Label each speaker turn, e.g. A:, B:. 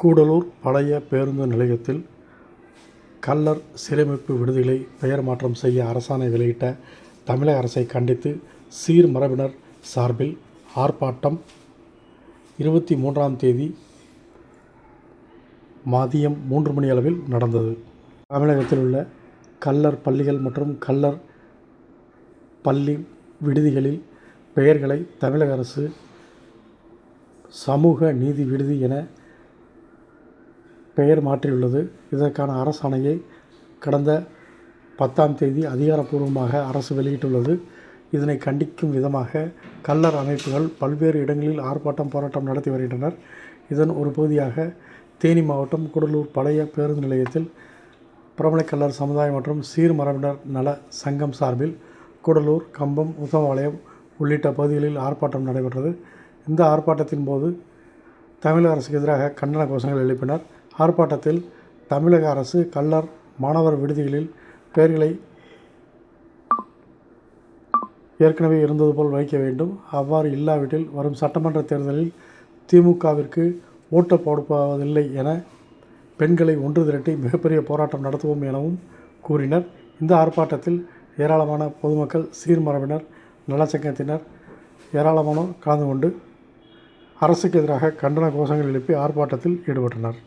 A: கூடலூர் பழைய பேருந்து நிலையத்தில் கல்லர் சீரமைப்பு விடுதிகளை பெயர் மாற்றம் செய்ய அரசாணை வெளியிட்ட தமிழக அரசை கண்டித்து சீர்மரபினர் சார்பில் ஆர்ப்பாட்டம் இருபத்தி மூன்றாம் தேதி மதியம் மூன்று மணி அளவில் நடந்தது. தமிழகத்தில் உள்ள கல்லர் பள்ளிகள் மற்றும் கல்லர் பள்ளி விடுதிகளில் பெயர்களை தமிழக அரசு சமூக நீதி விடுதி என பெயர் மாற்றியுள்ளது. இதற்கான அரசாணையை கடந்த பத்தாம் தேதி அதிகாரப்பூர்வமாக அரசு வெளியிட்டுள்ளது. இதனை கண்டிக்கும் விதமாக கல்லர் அமைப்புகள் பல்வேறு இடங்களில் ஆர்ப்பாட்டம் போராட்டம் நடத்தி வருகின்றனர். இதன் ஒரு பகுதியாக தேனி மாவட்டம் கூடலூர் பழைய பேருந்து நிலையத்தில் பிரபல கல்லர் சமுதாயம் மற்றும் சீர்மரபினர் நல சங்கம் சார்பில் கூடலூர் கம்பம் உத்தமபாளையம் உள்ளிட்ட பகுதிகளில் ஆர்ப்பாட்டம் நடைபெற்றது. இந்த ஆர்ப்பாட்டத்தின் போது தமிழக அரசுக்கு எதிராக கண்டன கோஷங்கள் எழுப்பினர். ஆர்ப்பாட்டத்தில் தமிழக அரசு கல்லர் மாணவர் விடுதிகளில் பெயர்களை ஏற்கனவே இருந்தது போல் வைக்க வேண்டும். அவ்வாறு இல்லாவிட்டில் வரும் சட்டமன்ற தேர்தலில் திமுகவிற்கு ஓட்டு போடுவதில்லை என பெண்களை ஒன்று திரட்டி மிகப்பெரிய போராட்டம் நடத்துவோம் எனவும் கூறினர். இந்த ஆர்ப்பாட்டத்தில் ஏராளமான பொதுமக்கள் சீர்மரபினர் நலச்சங்கத்தினர் ஏராளமானோர் கலந்து கொண்டு அரசுக்கு எதிராக கண்டன கோஷங்கள் எழுப்பி ஆர்ப்பாட்டத்தில் ஈடுபட்டனர்.